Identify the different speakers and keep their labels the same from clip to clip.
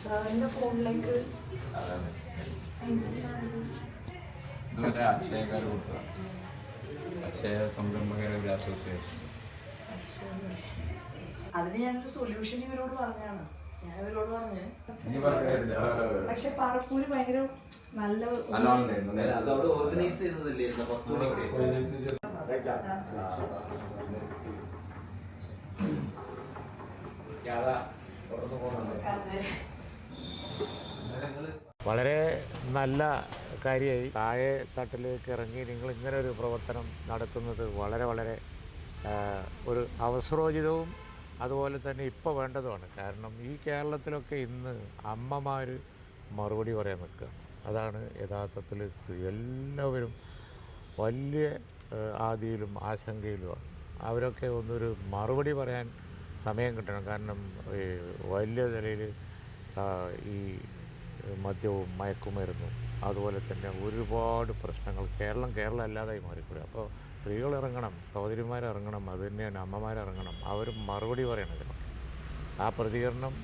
Speaker 1: സാറിന്റെ ഫോണിലേക്ക്
Speaker 2: ഇതുവരെ അക്ഷയക്കാർ കൊടുത്തതാണ് അക്ഷയ സംരംഭകരുടെ അസോസിയേഷൻ
Speaker 1: അതിന് ഞാനൊരു സൊല്യൂഷൻ ഇവരോട് പറഞ്ഞാണ് ഞാൻ ഇവരോട് പറഞ്ഞ് പക്ഷെ പറപ്പൂര് ഭയങ്കര നല്ല
Speaker 3: ഓർഗനൈസ് ചെയ്യുന്നതല്ലേ?
Speaker 4: വളരെ നല്ല കാര്യമായി താഴെ തട്ടിലേക്ക് ഇറങ്ങി നിങ്ങൾ ഇങ്ങനെ ഒരു പ്രവർത്തനം നടത്തുന്നത് വളരെ വളരെ ഒരു അവസരോചിതവും അതുപോലെ തന്നെ ഇപ്പോൾ വേണ്ടതുമാണ്. കാരണം ഈ കേരളത്തിലൊക്കെ ഇന്ന് അമ്മമാർ മറുപടി പറയാൻ നിൽക്കുക. അതാണ് യഥാർത്ഥത്തിൽ എല്ലാവരും വലിയ ആദിയിലും ആശങ്കയിലുമാണ്. അവരൊക്കെ ഒന്നൊരു മറുപടി പറയാൻ സമയം കിട്ടണം. കാരണം ഈ വലിയ നിലയിൽ ഈ മദ്യവും മയക്കുമരുന്നും അതുപോലെ തന്നെ ഒരുപാട് പ്രശ്നങ്ങൾ കേരളം കേരളം അല്ലാതായി മാറിക്കൂടെ അപ്പോൾ സ്ത്രീകൾ ഇറങ്ങണം സഹോദരിമാരിറങ്ങണം അത് തന്നെയാണ് അമ്മമാരിറങ്ങണം അവർ മറുപടി പറയണം ഇതിനോട്. ആ പ്രതികരണം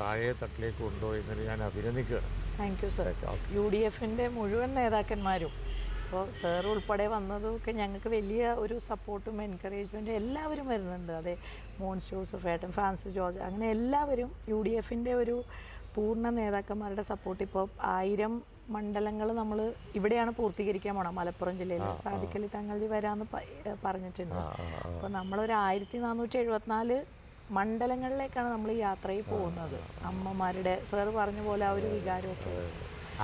Speaker 4: താഴെ തട്ടിലേക്ക് കൊണ്ടുപോയി എന്നൊരു ഞാൻ അഭിനന്ദിക്കുകയാണ്.
Speaker 1: Thank you sir U D എഫിന്റെ മുഴുവൻ നേതാക്കന്മാരും ഇപ്പോൾ സാർ ഉൾപ്പെടെ വന്നതൊക്കെ ഞങ്ങൾക്ക് വലിയ ഒരു സപ്പോർട്ടും എൻകറേജ്മെന്റും എല്ലാവരും വരുന്നുണ്ട്. അതെ മോൻസ് ജോസഫ് ഏട്ടൻ ഫ്രാൻസിസ് ജോർജ് അങ്ങനെ എല്ലാവരും യു ഡി എഫിന്റെ ഒരു പൂർണ നേതാക്കന്മാരുടെ സപ്പോർട്ട് ഇപ്പോൾ ആയിരം മണ്ഡലങ്ങൾ നമ്മൾ ഇവിടെയാണ് പൂർത്തീകരിക്കാൻ പോണം മലപ്പുറം ജില്ലയിൽ സാധിക്കലി തങ്ങൾ വരാമെന്ന് പറഞ്ഞിട്ടുണ്ട്. അപ്പോൾ നമ്മളൊരു ആയിരത്തി നാനൂറ്റി എഴുപത്തിനാല് മണ്ഡലങ്ങളിലേക്കാണ് നമ്മൾ യാത്രയിൽ പോകുന്നത്. അമ്മമാരുടെ സാർ പറഞ്ഞ പോലെ ആ ഒരു വികാരമൊക്കെ.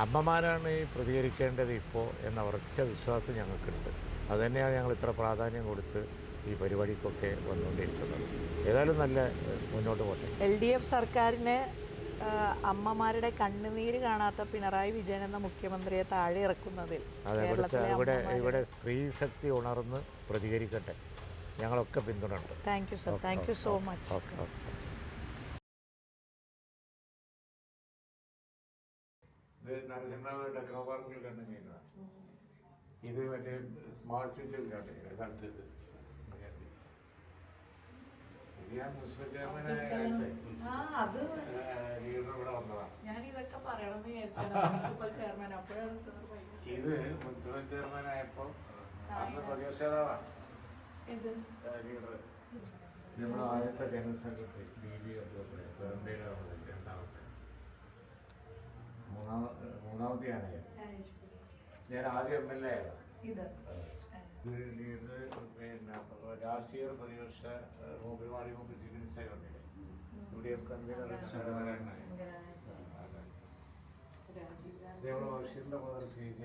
Speaker 4: അമ്മമാരാണ് ഈ പ്രതികരിക്കേണ്ടത് ഇപ്പോൾ എന്ന ഉറച്ച വിശ്വാസം ഞങ്ങൾക്കുണ്ട്. അതുതന്നെയാണ് ഞങ്ങൾ ഇത്ര പ്രാധാന്യം കൊടുത്ത് ഈ പരിപാടിക്കൊക്കെ വന്നുകൊണ്ടിരിക്കുന്നത്. ഏതായാലും നല്ല മുന്നോട്ട് പോട്ടെ.
Speaker 1: എൽ ഡി എഫ് സർക്കാരിന് അമ്മമാരുടെ കണ്ണുനീര് കാണാത്ത പിണറായി വിജയൻ എന്ന മുഖ്യമന്ത്രിയെ താഴെ ഇറക്കുന്നതിൽ
Speaker 4: ഇവിടെ ഇവിടെ സ്ത്രീ ശക്തി ഉണർന്ന് പ്രതികരിക്കട്ടെ. ഞങ്ങളൊക്കെ
Speaker 1: പിന്തുണ thank you sir. Thank you
Speaker 4: so much. ഇത് നരസിംഹ ടെക്നോ പാർക്കിൽ കണ്ടു ഇത് മറ്റേ സ്മാർട്ട് സിറ്റിയിൽ കണ്ടു യഥാർത്ഥത്തിൽ ഞാൻ ചെയർമാനായ ലീഡർ ഇവിടെ വന്നതാണ് ഇത് മുനിസിപ്പൽ ചെയർമാനായപ്പോൾ അന്ന് പ്രതിപക്ഷേതാവാണ് ലീഡർ. നമ്മുടെ ആദ്യത്തെ general secretary B B Abdulla രണ്ടാമത്തെ മൂന്നാമ മൂന്നാമത്തെ ഞാനായിരുന്നു ഞാൻ ആദ്യം എം എൽ എ ആയിരുന്നു
Speaker 1: ഇത്
Speaker 4: ഇത് ഇത് പിന്നെ രാഷ്ട്രീയ പ്രതിപക്ഷ മൂപ്പിമാറി മൂപ്പി ചീഫ് മിനിസ്റ്റർ വന്നില്ലേ U D F convener ശങ്കരനാരായണനായി
Speaker 1: Rajeev Gandhi
Speaker 4: ഇതേപോലെ ബഷീറിന്റെ മദർ ശ്രീജി